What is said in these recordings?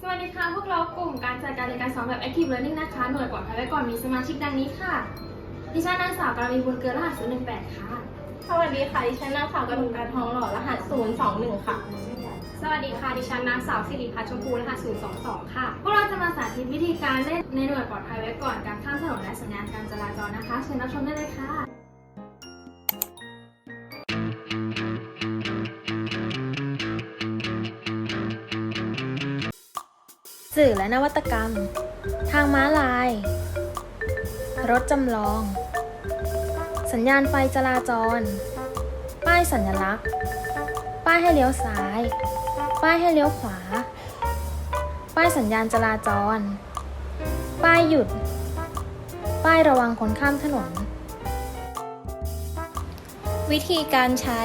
สวัสดีค่ะ พวกเรากลุ่มการจัดการเรียนการสอนแบบ Active Learning นะคะ หน่วยปลอดภัยไว้ก่อนมีสมาชิกดังนี้ค่ะ ดิฉันนางสาวกรามีบุญเกินรหัส018 ค่ะ สวัสดีค่ะดิฉันนางสาวกนกการทองหล่อรหัส 021 ค่ะ สวัสดีค่ะดิฉันนางสาวสิริพัชชมพูรหัส022 ค่ะ พวกเราจะมาสาธิตวิธีการเล่นในหน่วยปลอดภัยไว้ก่อนการข้ามถนนและสัญญาณการจราจรนะคะ เชิญรับชมได้เลยค่ะ สื่อและนวัตกรรม ทางม้าลาย รถจำลอง สัญญาณไฟจราจร ป้ายสัญลักษณ์ ป้ายให้เลี้ยวซ้าย ป้ายให้เลี้ยวขวา ป้ายสัญญาณจราจร ป้ายหยุด ป้ายระวังคนข้ามถนน วิธีการใช้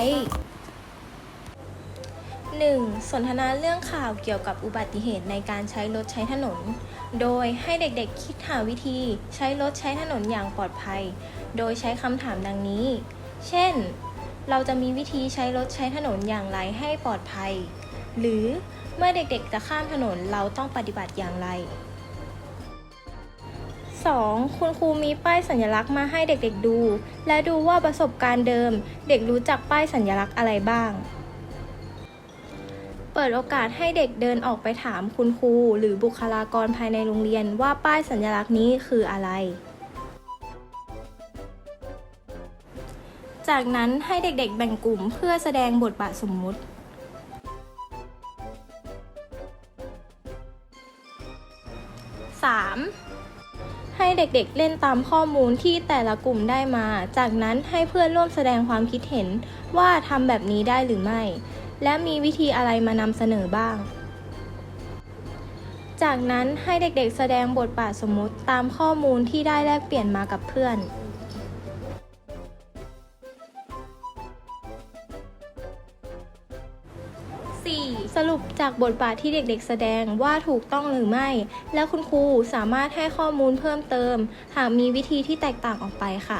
1. สนทนาเรื่องข่าวเกี่ยวกับอุบัติเหตุในการใช้รถใช้ถนน โดยให้เด็กๆ คิดหาวิธีใช้รถใช้ถนนอย่างปลอดภัย โดยใช้คำถามดังนี้ เช่น เราจะมีวิธีใช้รถใช้ถนนอย่างไรให้ปลอดภัย หรือเมื่อเด็กๆ จะข้ามถนนเราต้องปฏิบัติอย่างไร 2. คุณครูมีป้ายสัญลักษณ์มาให้เด็กๆดู และดูว่าประสบการณ์เดิม เด็กรู้จักป้ายสัญลักษณ์อะไรบ้าง เปิดโอกาสให้เด็กเดินออกไปถามคุณครู หรือบุคลากรภายในโรงเรียนว่าป้ายสัญลักษณ์นี้คืออะไร จากนั้นให้เด็กๆแบ่งกลุ่มเพื่อแสดงบทบาทสมมุติ 3. ให้เด็กๆเล่นตามข้อมูลที่แต่ละกลุ่มได้มา จากนั้นให้เพื่อนร่วมแสดงความคิดเห็นว่าทำแบบนี้ได้หรือไม่ และมีวิธีอะไรมานำเสนอบ้าง จากนั้นให้เด็กๆแสดงบทบาทสมมติตามข้อมูลที่ได้แลกเปลี่ยนมากับเพื่อนสรุปจากบทบาทที่เด็กๆ แสดงว่าถูกต้องหรือไม่ และคุณครูสามารถให้ข้อมูลเพิ่มเติม หากมีวิธีที่แตกต่างออกไปค่ะ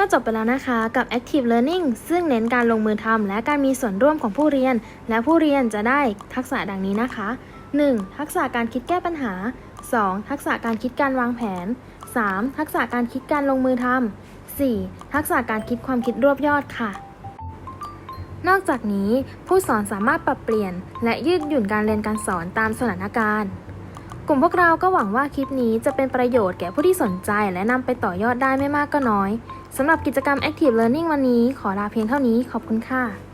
ก็จบไปแล้วนะคะกับ Active Learning ซึ่งเน้นการลงมือทำและการมีส่วนร่วมของผู้เรียน และผู้เรียนจะได้ทักษะดังนี้นะคะ 1. ทักษะการคิดแก้ปัญหา 2. ทักษะการคิดการวางแผน 3. ทักษะการคิดการลงมือทำ 4. ทักษะการคิดความคิดรวบยอดค่ะ นอกจากนี้ผู้สอนสามารถปรับเปลี่ยน และยืดหยุ่นการเรียนการสอนตามสถานการณ์ กลุ่มพวกเราก็หวังว่าคลิปนี้จะเป็นประโยชน์แก่ผู้ที่สนใจ และนำไปต่อยอดได้ไม่มากก็น้อยสำหรับกิจกรรม Active Learning วันนี้ขอลาเพียงเท่านี้ขอบคุณค่ะ